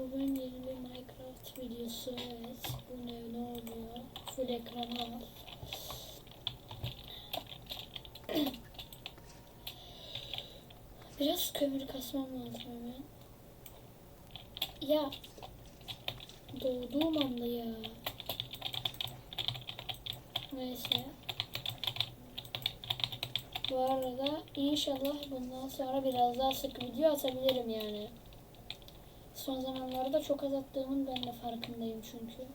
Bugün yeni Minecraft videosu. Evet. Bu ne, ne oluyor? Full ekranı al. Biraz kömür kasmam lazım hemen. Ya. Doğduğum anda ya. Neyse. Bu arada inşallah bundan sonra biraz daha sık video atabilirim yani. Son zamanlarda çok az attığımın ben de farkındayım çünkü.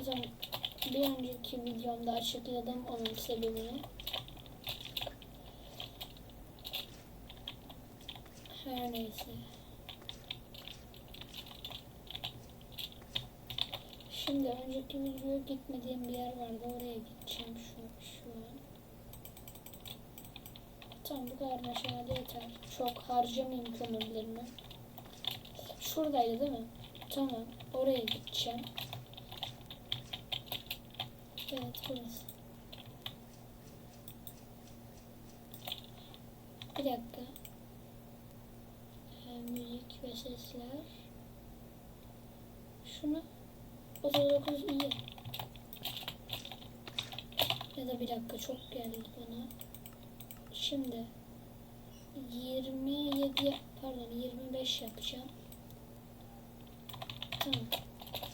O zaman bir önceki videomda açıkladım onun sebebini. Her neyse. Şimdi önceki videoya gitmediğim bir yer vardı. Oraya gideceğim şu, şu. Tamam bu kadar meşale yeter. Çok harcamayayım kömürlerimi. Şuradaydı değil mi? Tamam. Oraya gideceğim. Evet burası. Bir dakika. Ee, müzik ve sesler. Şunu 39 iyi. Ya da bir dakika çok geldi bana. Şimdi 27 pardon 25 yapacağım. Tamam.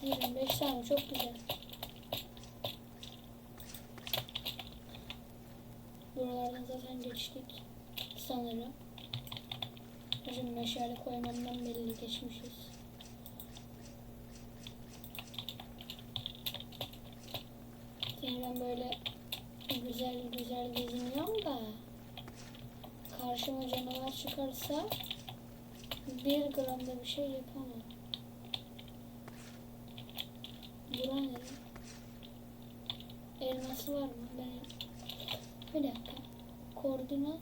25 tamam çok güzel. Buralardan zaten geçtik. Sanırım. Hocam meşale koymamdan belli geçmişiz. Ben böyle güzel güzel geziniyorum karşıma canavar çıkarsa bir gramda bir şey yapamam. Bura ne? Elması var mı? Ben bir dakika. Koordinat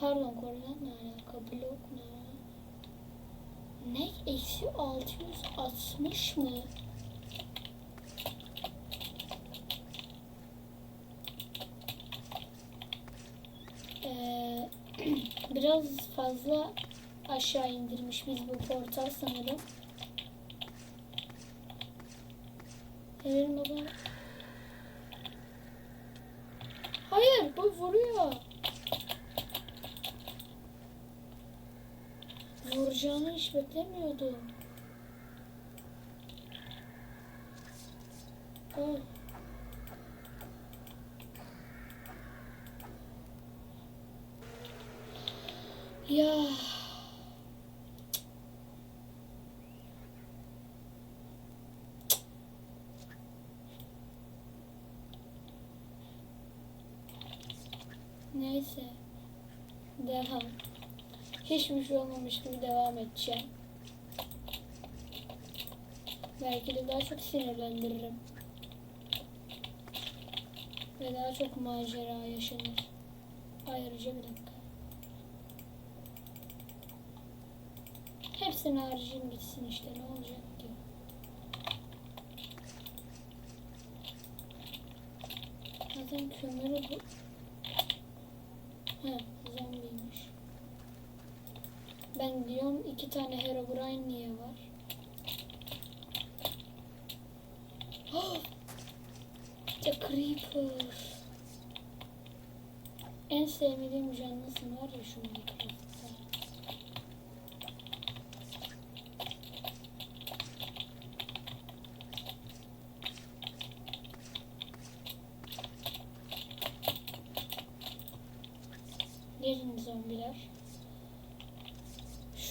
pardon koordinat ne alaka? Blok ne? Ne? Eksi 660 mı? Ee, biraz fazla aşağı indirmiş biz bu portal sanırım. Evin baba. Hayır bu vuruyor. Vuracağını hiç beklemiyordum. Oh. Ya. Neyse. Devam. Hiçbir şey olmamış gibi devam edeceğim. Belki de daha çok sinirlendiririm. Ve daha çok macera yaşanır. Ayrıca bir dakika. Hepsini harcayayım gitsin işte ne olacak ki? Zaten kömürü bu. He. Ben diyorum iki tane Herobrine niye var? The Creeper. En sevmediğim canlısın var ya şu Minecraft'ta. Gelin zombiler.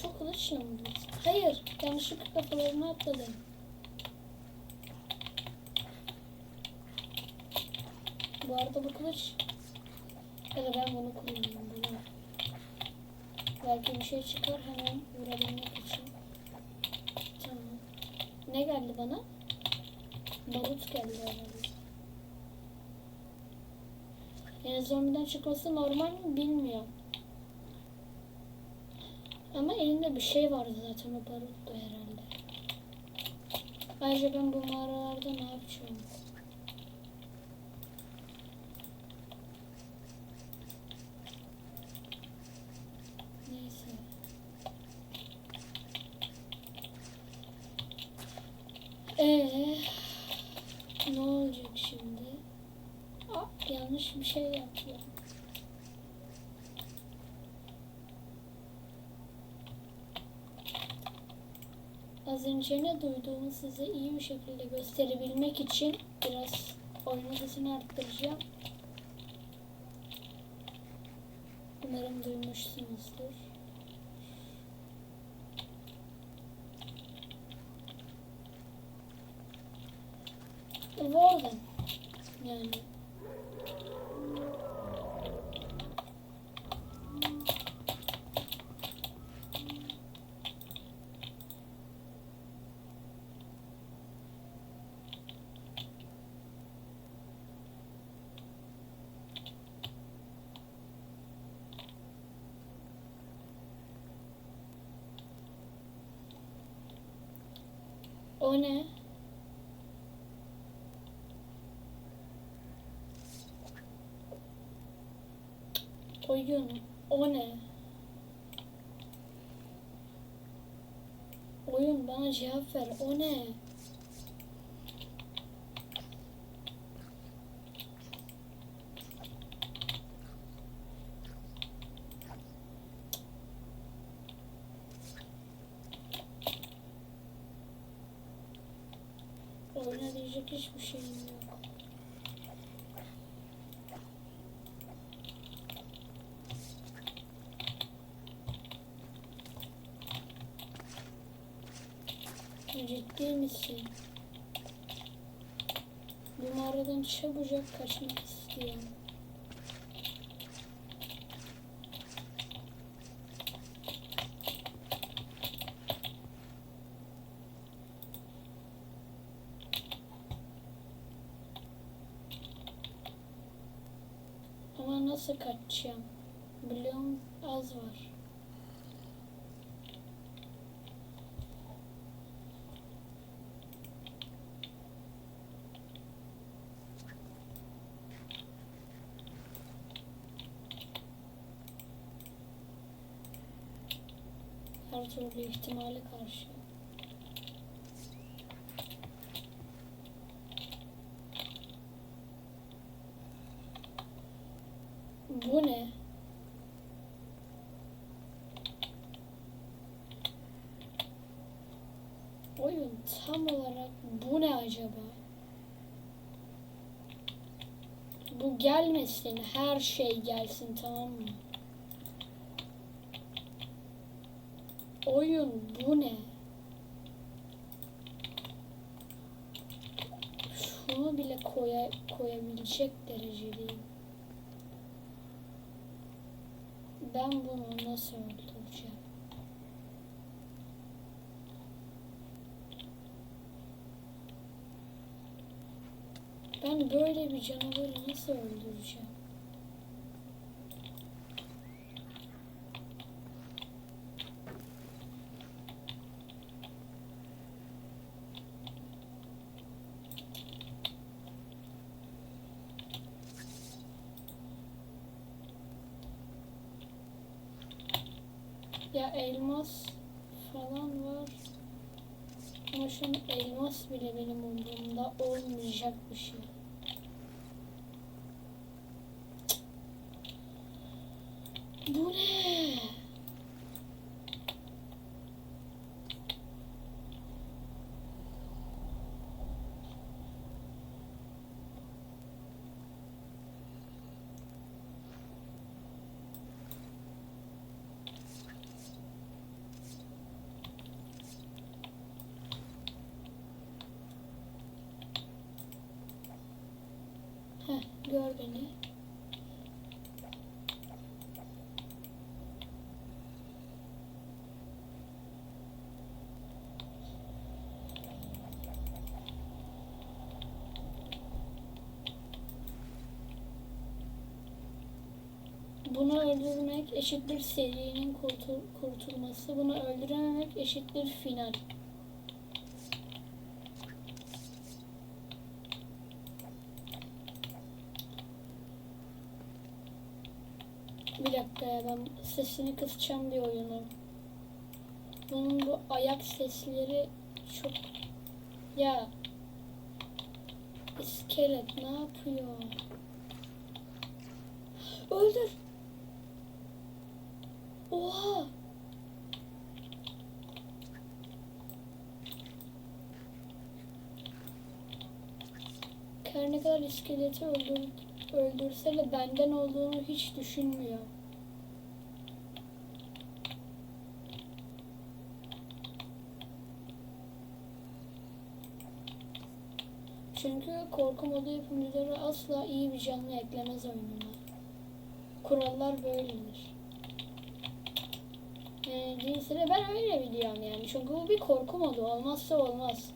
Şu kılıçla mı biz? Hayır. Yanlışlıkla kafalarına atladım. Bu arada bu kılıç ya da ben bunu kullanayım bunu. Belki bir şey çıkar hemen vurabilmek için. Tamam. Ne geldi bana? Barut geldi herhalde. Yani zombiden çıkması normal mi bilmiyorum. Ama elinde bir şey vardı zaten o baruttu herhalde. Bence ben bu mağaralarda ne yapacağım? Neyse. Ee, ne olacak şimdi? Aa, yanlış bir şey yaptım. Az önce ne duyduğumu size iyi bir şekilde gösterebilmek için biraz oyun sesini arttıracağım. Umarım duymuşsunuzdur. Warden yani o ne? Oyun o ne? Oyun bana cevap ver. O ne? Diyecek hiçbir şeyim yok. Ciddi misin? Bu mağaradan çabucak kaçmak istiyorum. Ama nasıl kaçacağım? Bloğum az var. Her türlü ihtimale karşı. Bu ne? Oyun tam olarak bu ne acaba? Bu gelmesin, her şey gelsin tamam mı? Oyun bu ne? Şunu bile koya, koyabilecek derecedeyim. Ben bunu nasıl öldüreceğim? Ben böyle bir canavarı nasıl öldüreceğim? Ya elmas falan var. Ama şu elmas bile benim umurumda olmayacak bir şey. Bu ne? Heh, gör beni. Bunu öldürmek eşittir serinin kurtul kurtulması. Bunu öldürememek eşittir final. Ya ben sesini kısacağım bir oyunu. Bunun bu ayak sesleri çok Ya. İskelet ne yapıyor? Öldür. Oha. Her ne kadar iskeleti öldür, öldürse de benden olduğunu hiç düşünmüyor. Çünkü korku modu yapımcıları asla iyi bir canlı eklemez oyununa. Kurallar böyledir. Yani değilse de ben öyle biliyorum yani. Çünkü bu bir korku modu. Olmazsa olmaz.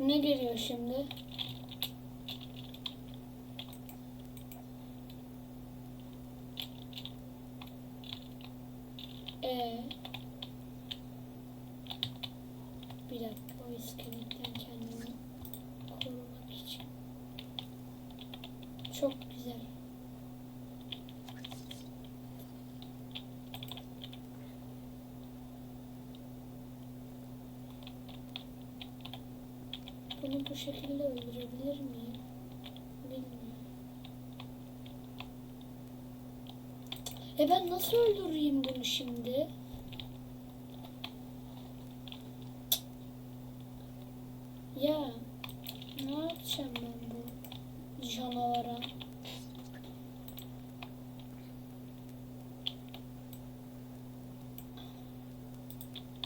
Ne geliyor şimdi? Ee, bir dakika o iskeletten kendimi korumak için. Çok güzel. Bunu bu şekilde öldürebilir miyim? Bilmiyorum. E ben nasıl öldüreyim bunu şimdi? Ya ne yapacağım ben bu canavara?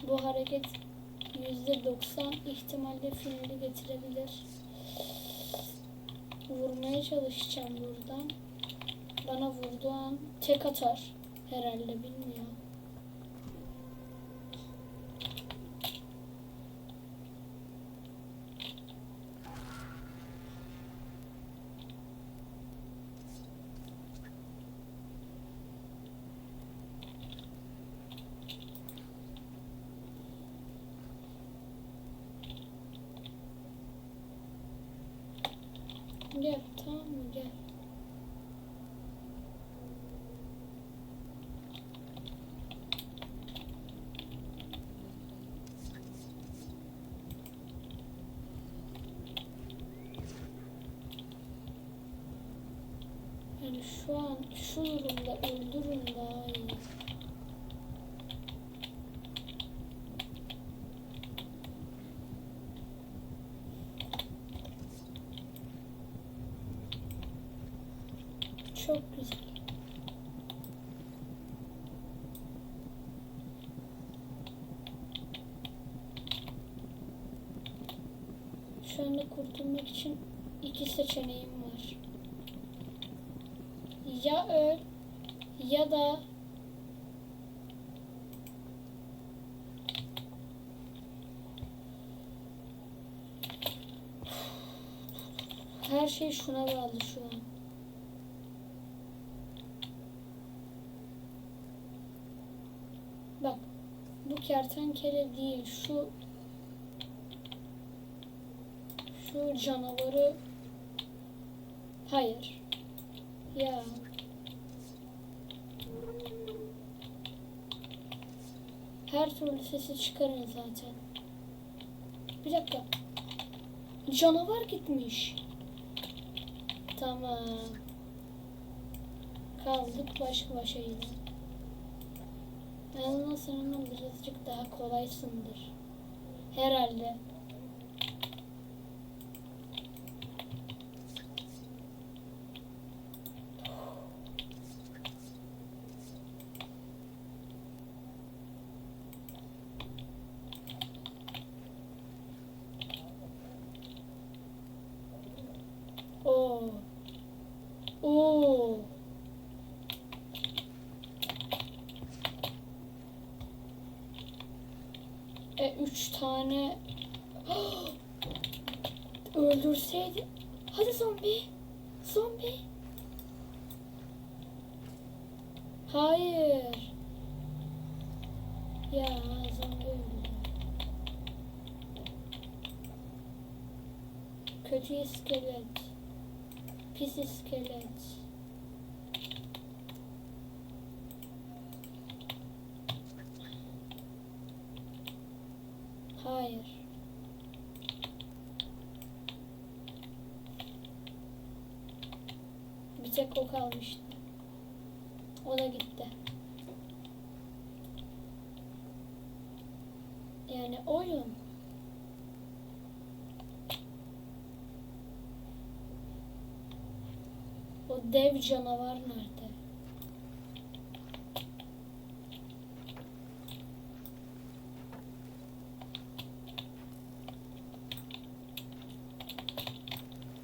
Bu hareket doksan ihtimalle finali getirebilir. Vurmaya çalışacağım buradan. Bana vurduğu an tek atar. Herhalde bilmiyorum. Gel tamam mı gel. Yani şu an şu durumda öldürün daha iyi. Çok güzel. Şu anda kurtulmak için iki seçeneğim var. Ya öl ya da her şey şuna bağlı şu an. Bu kertenkele değil şu şu canavarı hayır ya. Her türlü sesi çıkarın zaten. Bir dakika. Canavar gitmiş. Tamam. Kaldık baş başa yine sen ondan birazcık daha kolaysındır. Herhalde. Tane öldürseydi. Hadi zombi. Zombi. Hayır. Ya zombi öldü. Kötü iskelet. Pis iskelet. Kalmıştı. O da gitti. Yani oyun. O dev canavar nerede?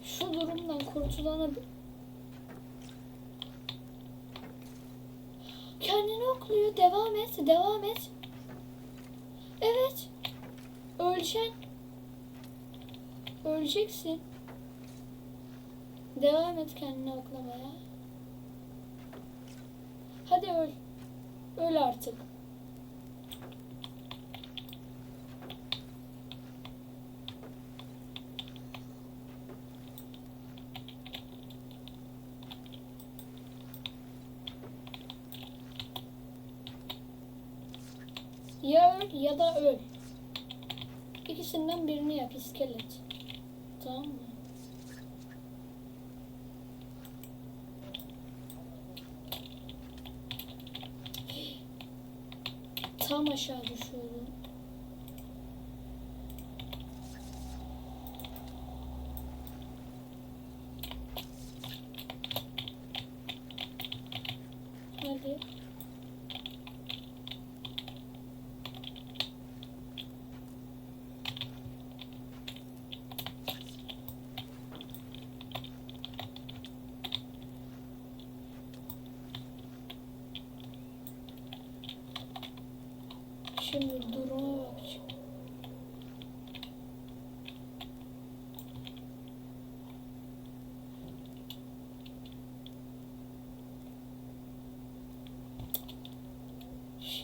Şu durumdan kurtulana Devam et. Devam et. Evet. Öleceksin. Öleceksin. Devam et kendini oklamaya. Hadi öl. Öl artık. Ya öl ya da öl. İkisinden birini yap iskelet. Tamam mı? Tam aşağı düşüyorum. Hadi.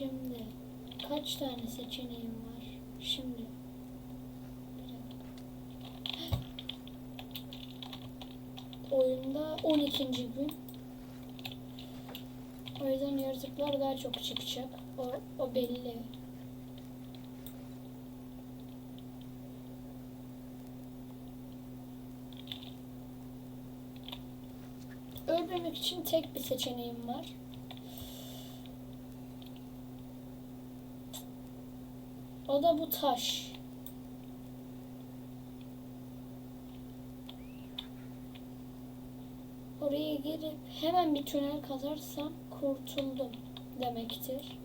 Şimdi kaç tane seçeneğim var? Şimdi oyunda 12. gün. O yüzden yaratıklar daha çok çıkacak. O, o belli. Ölmemek için tek bir seçeneğim var. O da bu taş. Oraya girip hemen bir tünel kazarsam kurtuldum demektir.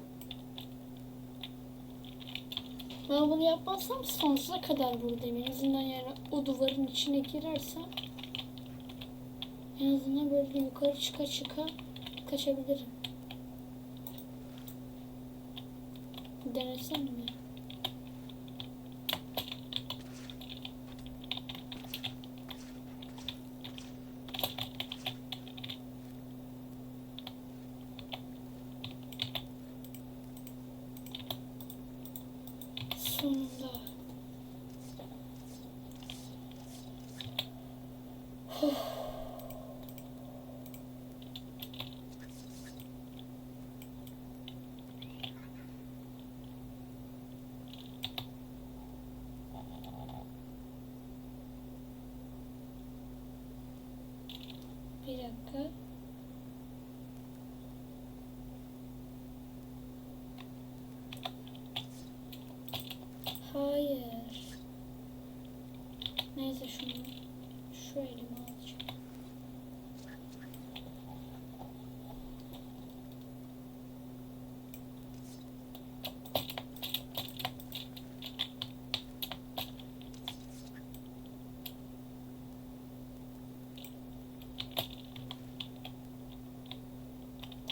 Ben bunu yapmazsam sonsuza kadar buradayım. En azından yani o duvarın içine girersem en azından böyle yukarı çıka çıka kaçabilirim. Denesem mi? Bir dakika. Hayır. Neyse şunu şu elime alacağım.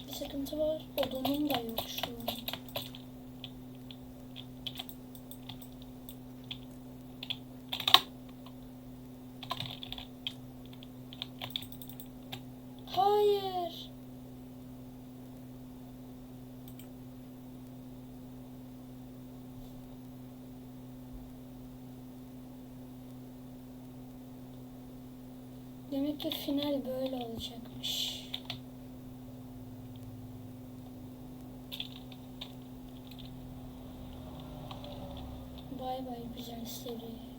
Bir sıkıntı var. Odunum da yok şu an. Hayır. Demek ki final böyle olacakmış. Bay bay güzel seri.